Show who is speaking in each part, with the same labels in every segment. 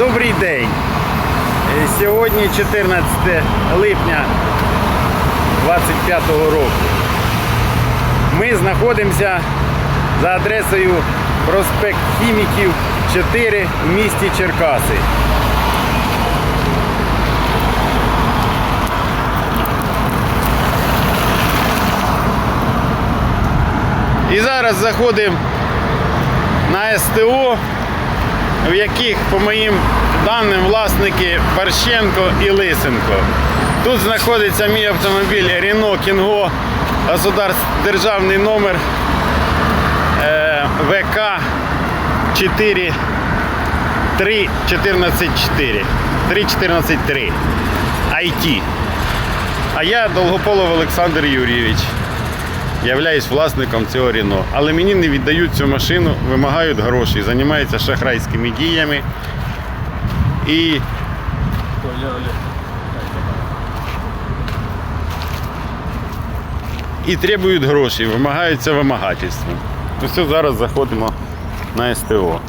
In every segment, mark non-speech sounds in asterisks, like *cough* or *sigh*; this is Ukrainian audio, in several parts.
Speaker 1: Добрий день. Е, Сьогодні 14 липня 25 року. Ми знаходимося за адресою проспект Хіміків 4 в місті Черкаси. І зараз заходимо на СТО, в яких, по моїм даним, власники Борщенко і Лисенко. Тут знаходиться мій автомобіль Renault Kingo, державний номер е, ВК 4 3144 3143 IT. А я Долгополов Олександр Юрійович. Являюсь власником цього Рено. Але мені не віддають цю машину, вимагають гроші, займаються шахрайськими діями. І і требують гроші, вимагаються вимагательством. Ось це зараз заходимо на СТО.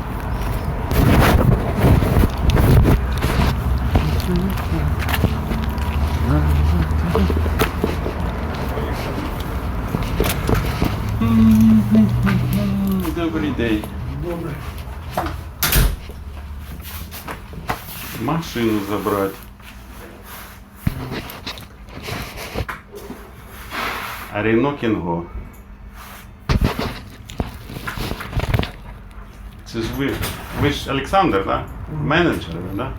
Speaker 1: Добрий день.
Speaker 2: Добре.
Speaker 1: Машину забрати. Рено Кінго. Це ж ви. Ви ж Олександр, так? Менеджер, ви, так?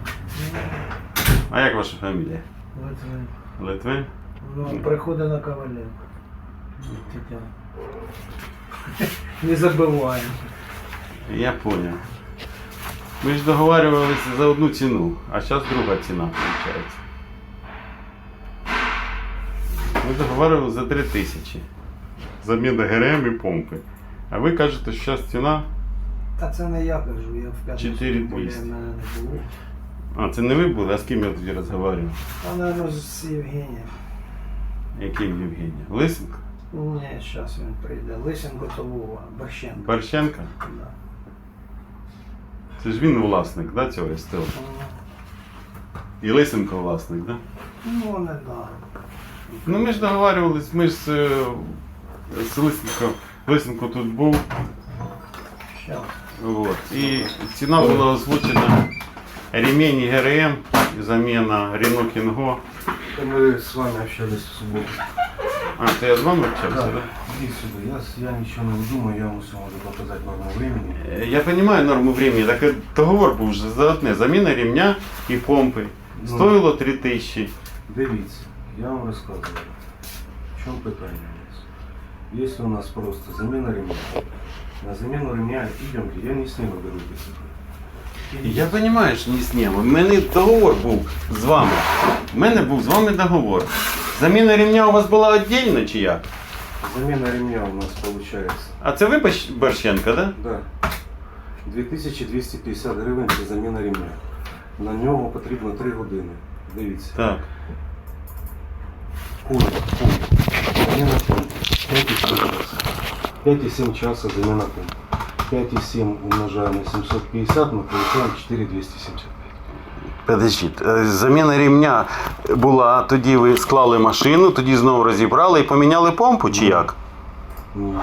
Speaker 1: А як ваша фамілія?
Speaker 2: Литвин.
Speaker 1: Литвин?
Speaker 2: Ну, приходить на Коваленко. Тетяна. *laughs* Не забываем.
Speaker 1: Я понял. Ми ж договарювалися за одну ціну, а зараз друга ціна виходить. Ми договарювалися за 3 тисячі. Заміна ГРМ і помпи. А ви кажете, що зараз ціна.
Speaker 2: Та це не я кажу, я в п'ятницю
Speaker 1: 4200.
Speaker 2: в мене не було.
Speaker 1: А, це не ви були, а з ким я тоді розмовляв?
Speaker 2: А, наверное, з Євгенієм.
Speaker 1: Яким Євгенія? Лисенко?
Speaker 2: Ні, зараз він прийде. Лисенко то Вова, Борщенко.
Speaker 1: Борщенко?
Speaker 2: Да.
Speaker 1: Це ж він власник, да, цього СТО? І Лисенко власник, да?
Speaker 2: Ну, не знаю.
Speaker 1: Ну ми ж договарювались, ми ж з, е, з Лисенко. Лисенко тут був.
Speaker 2: Щас.
Speaker 1: Вот. І ціна була озвучена ремень і ГРМ, заміна Renault Kingo.
Speaker 3: Мы с вами общались в субботу.
Speaker 1: А, це я з вами общався,
Speaker 3: Да.
Speaker 1: да?
Speaker 3: Иди сюда. Я, я ничего не думаю, я вам все могу показать норму времени.
Speaker 1: Е, Я розумію норму времени, так і договор був вже за одне. Заміна ремня і помпи.
Speaker 3: Ну.
Speaker 1: Стоїло 3 тисячі.
Speaker 3: Дивіться, я вам рассказываю. В чем питание у нас? Если у нас просто замена ремня, на замену ремня идемте, я не сниму дороги цифры.
Speaker 1: Я розумію, що не зніму. У мене договор був з вами. У мене був з вами договор. Заміна ремня у вас була віддільна чи як?
Speaker 3: Замена ремня у нас получается,
Speaker 1: А це ви Борщенко, так? Да?
Speaker 3: да, 2250 гривень це заміна ремня. На нього потрібно 3 години. Дивіться.
Speaker 1: Так.
Speaker 3: Кур. Замена 5,7 часа. 5,7 часа замена пумп. 5,7 умножаем на 750, мы получаем 4,275.
Speaker 1: Подождіть, е, заміна ремня була, тоді ви склали машину, тоді знову розібрали і поміняли помпу чи як?
Speaker 3: Ну,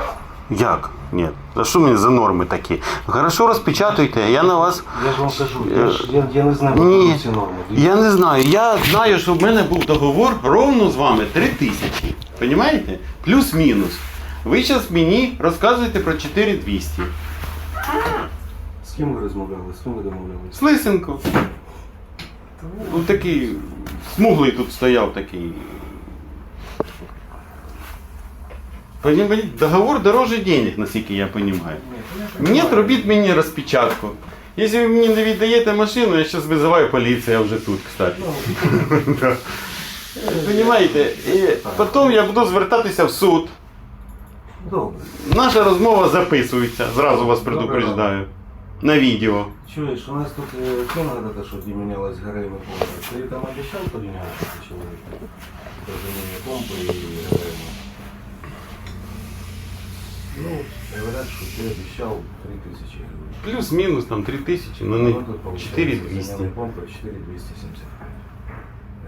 Speaker 1: Як? Ні. А що мені за норми такі? Хорошо розпечатуйте, я на вас.
Speaker 3: я ж вам кажу, я, ж, я, я не знаю,
Speaker 1: Ні.
Speaker 3: які ці норми.
Speaker 1: Я не знаю. Я знаю, що в мене був договор ровно з вами 3 тисячі. Понімаєте? Плюс-мінус. Ви зараз мені розказуєте про 4200.
Speaker 3: Ким ви розмовляли, з ким ви домовлялися?
Speaker 1: З Лисенко. Ось такий смуглий тут стояв такий. Понимаете, договор дороже денег, наскільки я розумію. Ні, робіть мені розпечатку. Якщо ви мені не віддаєте машину, я зараз визиваю поліцію, я вже тут, кстати. *laughs* Да. Понимаєте? І потім я буду звертатися в суд.
Speaker 3: Добре.
Speaker 1: Наша розмова записується, зразу вас предупреждаю На відео.
Speaker 3: Чуєш, у нас тут э, тема это, что где менялась ГРМ и помпа. Ты там обещал поменять человека? По замене помпы и ГРМ. Ну, говорят, что ты обещал 3000 гривен.
Speaker 1: плюс-мінус там 3 тисячі, ну не
Speaker 3: Ну, тут получается
Speaker 1: 4200.
Speaker 3: замена помпы 4270.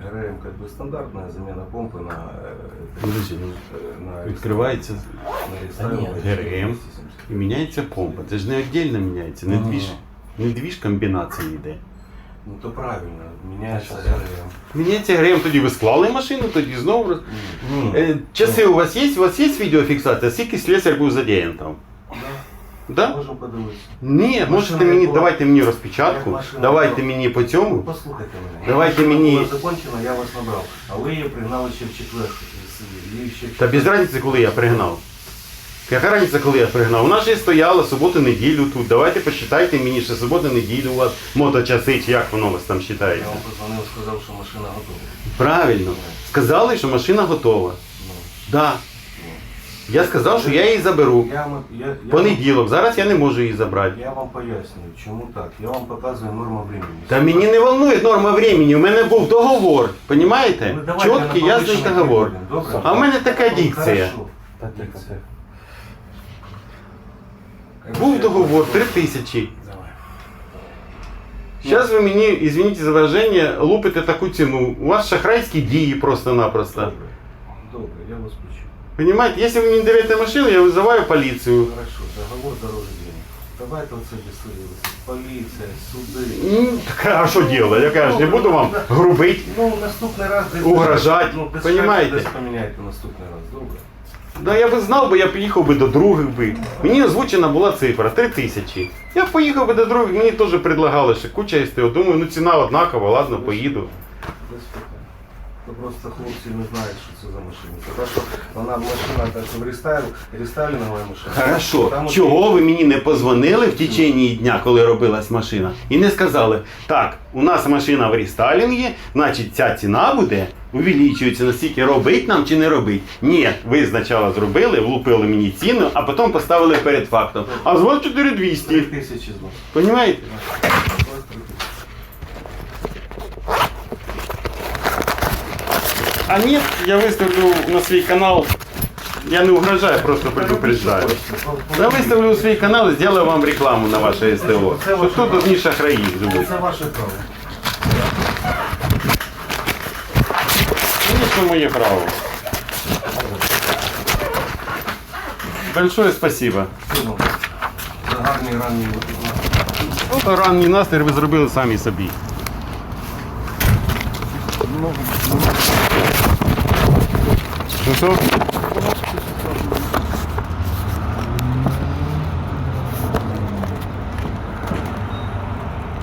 Speaker 3: ГРМ как бы стандартная замена помпы на... э,
Speaker 1: Подожди, ну,
Speaker 3: э, на
Speaker 1: відкривається
Speaker 3: на рестайлинг
Speaker 1: Та ні, ГРМ.
Speaker 3: 4270.
Speaker 1: і міняється помпа. Це ж не віддільно міняється, не
Speaker 3: Ага.
Speaker 1: дві ж, не дві ж комбінації йде.
Speaker 3: Ну то правильно, меняется
Speaker 1: Сейчас.
Speaker 3: ГРМ.
Speaker 1: Міняється ГРМ, тоді ви склали машину, тоді знову. роз-
Speaker 3: Ні.
Speaker 1: Е, часи у вас є? У вас є відеофіксація? Скільки слесар був задіян там?
Speaker 3: Да. Можемо подивитися.
Speaker 1: Ні, можете мені,
Speaker 3: була-
Speaker 1: давайте мені розпечатку,
Speaker 3: Як машина
Speaker 1: давайте
Speaker 3: була-
Speaker 1: мені по
Speaker 3: Ну,
Speaker 1: цьому.
Speaker 3: послухайте мене.
Speaker 1: Давайте мені-
Speaker 3: була закончена, я вас набрав. А ви її пригнали ще в четвер. Її ще в
Speaker 1: Та без разниці, коли я пригнав. Яка різниця, коли я пригнав? Вона ж і стояла суботу-неділю тут. Давайте посчитайте мені, що суботу-неділю у вас моточаси, чи як воно у вас там
Speaker 3: Я
Speaker 1: вважається.
Speaker 3: вам позвонив, сказав, що машина готова.
Speaker 1: Правильно. Сказали, що машина готова.
Speaker 3: Ну,
Speaker 1: Да. Я сказав, що я її заберу.
Speaker 3: я, вам- я, я,
Speaker 1: Понеділок, зараз я не можу її забрати.
Speaker 3: я вам пояснюю, чому так. Я вам показую норму времени.
Speaker 1: Та мені не волнує норма времени, у мене був договор, понімаєте?
Speaker 3: Ну, давайте
Speaker 1: Чіткий,
Speaker 3: на
Speaker 1: ясний договор.
Speaker 3: добре?
Speaker 1: А в мене така
Speaker 3: Ну,
Speaker 1: дикція.
Speaker 3: хорошо.
Speaker 1: Був договор 3 тисячі.
Speaker 3: Давай.
Speaker 1: Зараз ви мені, извините за выражение, лупите таку ціну. У вас шахрайські дії просто-напросто.
Speaker 3: Добре. Добре, я вас почув.
Speaker 1: Понимаете, если вы мне не доверяете машину, я вызываю полицию.
Speaker 3: Хорошо, договор дороже денег. Давайте оце без слів. Поліція, суди.
Speaker 1: М, Так, а що делать? Я кажу, не буду вам грубить.
Speaker 3: Ну, наступний раз десь
Speaker 1: Угрожать,
Speaker 3: ну, без
Speaker 1: понімаєте?
Speaker 3: шансів десь поміняйте наступний раз, добре?
Speaker 1: Да я би знав, бо я поїхав би до других би. Мені озвучена була цифра 3 тисячі. Я поїхав би до других, мені теж предлагали ще куча СТО. Думаю, ну ціна однакова, ладно, поїду.
Speaker 3: Без питань. То просто хлопці не знають, що це за машина. Тому що вона машина так в рестайл, рестайлінгова машина.
Speaker 1: Хорошо,
Speaker 3: Там от-
Speaker 1: чого ви мені не позвонили в течение дня, коли робилась машина, і не сказали, так, у нас машина в рестайлінгі, значить ця ціна буде, увеличується, наскільки робить нам чи не робить. Ні, ви спочатку зробили, влупили мені ціну, а потім поставили перед фактом. А звон 4200.
Speaker 3: Три тисячі знов.
Speaker 1: Понимаете?
Speaker 3: Ось три тисячі.
Speaker 1: А нет, я выставлю на свой канал. Я не угрожаю, просто предупреждаю. Я выставлю на свой канал и сделаю вам рекламу на ваше СТО. Что тут одни шахраи живут.
Speaker 3: Це ваше право.
Speaker 1: Конечно, мое право. Большое спасибо.
Speaker 3: Гарний ранній.
Speaker 1: От ранній настрій ви зробили самі собі. Ну, що?